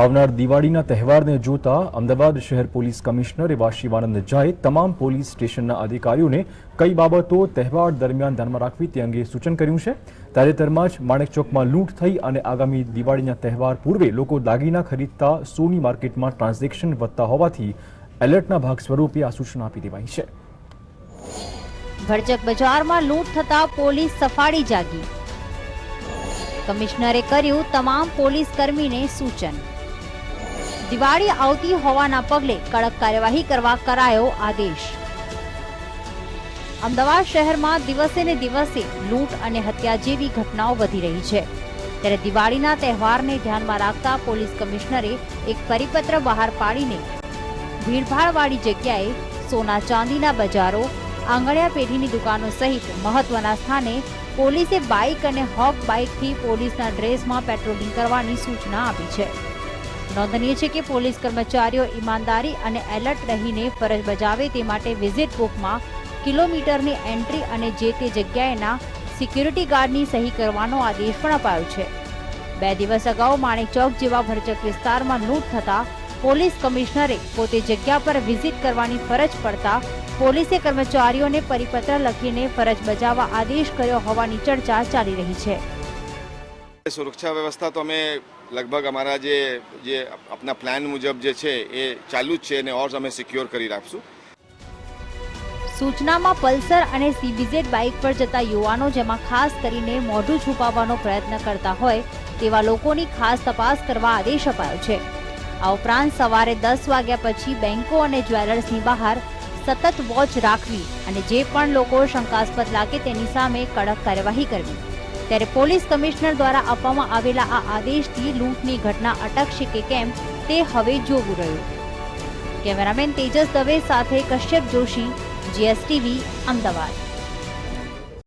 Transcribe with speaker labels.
Speaker 1: આવનાર દિવાળીના તહેવારને જોતા અમદાવાદ શહેર પોલીસ કમિશનર એવા શિવાનંદ ઝાએ તમામ પોલીસ સ્ટેશનના અધિકારીઓને કઈ બાબતો તહેવાર દરમિયાન ધ્યાનમાં રાખવી તે અંગે સૂચન કર્યું છે. તાજેતરમાં જ માણેકચોકમાં લૂંટ થઈ અને આગામી દિવાળીના તહેવાર પૂર્વે લોકો દાગીના ખરીદતા સોની માર્કેટમાં ટ્રાન્ઝેક્શન વધતા હોવાથી એલર્ટના ભાગ સ્વરૂપે આ સૂચના આપી દેવાઈ છે.
Speaker 2: ભરચક બજારમાં લૂંટ થતા પોલીસ સફાળી જાગી. કમિશનરે કર્યું તમામ પોલીસ કર્મીને સૂચન. દિવાળી આવતી હોવાના પગલે કડક કાર્યવાહી કરવા કરાયો આદેશ. અમદાવાદ શહેરમાં દિવસે ને દિવસે લૂંટ અને હત્યા જેવી ઘટનાઓ વધી રહી છે. ત્યારે દિવાળીના તહેવારને ધ્યાનમાં રાખતા પોલીસ કમિશનરે એક પરિપત્ર બહાર પાડીને ભીડભાડવાળી જગ્યાએ સોના ચાંદીના બજારો, આંગણિયા પેઢીની દુકાનો સહિત મહત્વના સ્થાને પોલીસે બાઇક અને હોફ બાઇકથી પોલીસના ડ્રેસમાં પેટ્રોલિંગ કરવાની સૂચના આપી છે. નોંધનીય છે કે પોલીસ કર્મચારીઓ ઈમાનદારી અને એલર્ટ રહીને ફરજ બજાવે તે માટે વિઝિટ બુકમાં કિલોમીટરની એન્ટ્રી અને જે તે જગ્યાએના સિક્યુરિટી ગાર્ડની સહી કરવાનો આદેશ પણ અપાયો છે. બે દિવસ અગાઉ માણેક ચોક જેવા ભરચક વિસ્તારમાં લૂંટ થતા પોલીસ કમિશનરે પોતે જગ્યા પર વિઝિટ કરવાની ફરજ પડતા પોલીસે કર્મચારીઓને પરિપત્ર લખીને ફરજ બજાવવા આદેશ કર્યો હોવાની ચર્ચા ચાલી રહી છે.
Speaker 3: સુરક્ષા વ્યવસ્થા તો અમે લગભગ અમારા જે જે આપના પ્લાન મુજબ જે છે એ ચાલુ જ છે અને ઓર અમે સિક્યોર કરી રાખશું.
Speaker 2: સૂચનામાં પલ્સર અને સીબીઝેડ બાઇક પર જતા યુવાનો જેમાં ખાસ કરીને મોઢું છુપાવવાનો પ્રયત્ન કરતા હોય, તેવા લોકોની ખાસ તપાસ કરવા આદેશ અપાયો છે. આ ઉપરાંત સવારે દસ વાગ્યા પછી બેંકો અને જ્વેલર્સની બહાર સતત વોચ રાખવી અને જે પણ લોકો શંકાસ્પદ લાગે તેની સામે કડક કાર્યવાહી કરવી. ત્યારે પોલીસ કમિશનર દ્વારા આપવામાં આવેલા આ આદેશથી લૂંટની ઘટના અટકશે કે કેમ તે હવે જોવું રહ્યું. કેમેરામેન તેજસ દવે સાથે કશ્યપ જોશી, જીએસટીવી, અમદાવાદ.